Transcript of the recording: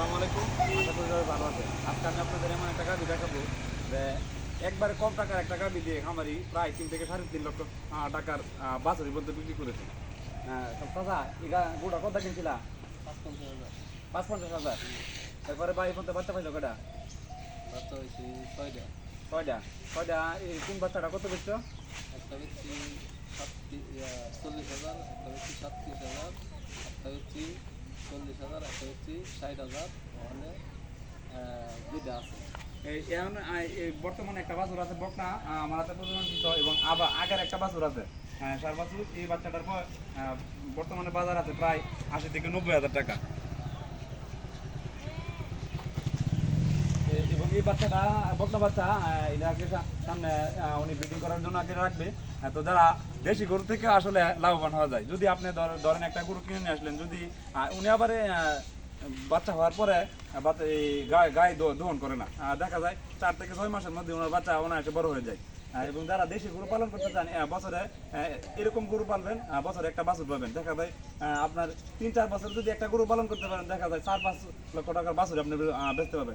আসসালামু আলাইকুম। আশা করি সবাই ভালো আছে আজকে আমি আপনাদের এমন একটা গাড়ি দেখাবো যে একবারে কম টাকার একটা গাড়ি দিয়ে খামারি প্রায় তিন থেকে সাড়ে তিন লক্ষ টাকার বাছুরি বলতে বিক্রি করেছে। এগা গোটা কত কিনছিলা? পাঁচ পঞ্চাশ হাজার। পাঁচ পঞ্চাশ হাজার তারপরে বাড়ি পর্যন্ত বাচ্চা পাইলো কটা বাচ্চা হয়েছে ছয়টা। ছয়টা। ছয়টা এই কোন বাচ্চাটা কত বেচছো? একটা হচ্ছে সাতত্রিশ চল্লিশ হাজার একটা সাতত্রিশ হাজার। হাজার, একটা হচ্ছে ষাট হাজার, ওখানে দুইটা আছে। এখন বর্তমানে একটা বাছুর আছে, বকনা আমার হাতে প্রজননকৃত এবং আবার আগের একটা বাছুর আছে। সার বাছুর, এই বাচ্চাটার বর্তমানে বাজার আছে প্রায় আশি থেকে নব্বই হাজার টাকা এ- এবং বাচ্চাটা বকনা বাচ্চা এটাকে সামনে উনি ব্রিডিং করার জন্য আগে রাখবে। তো যারা দেশি গরু থেকে আসলে লাভবান হওয়া যায়। যদি আপনি ধর- ধরেন একটা গরু কিনে নিয়ে আসলেন, যদি উনি আবার বাচ্চা হওয়ার পরে গায়ে দহন করে না। দেখা যায় চার থেকে ছয় মাসের মধ্যে ওনার বাচ্চা অনায়াসে বড় হয়ে যায়। এবং যারা দেশি গরু পালন করতে চান বছরে এরকম গরু পালবেন বছরে একটা বাছুর পাবেন। দেখা যায় আপনার তিন চার বছর যদি একটা গরু পালন করতে পারেন, দেখা যায় চার পাঁচ লক্ষ টাকার বাছুর আপনি বেচতে পারবেন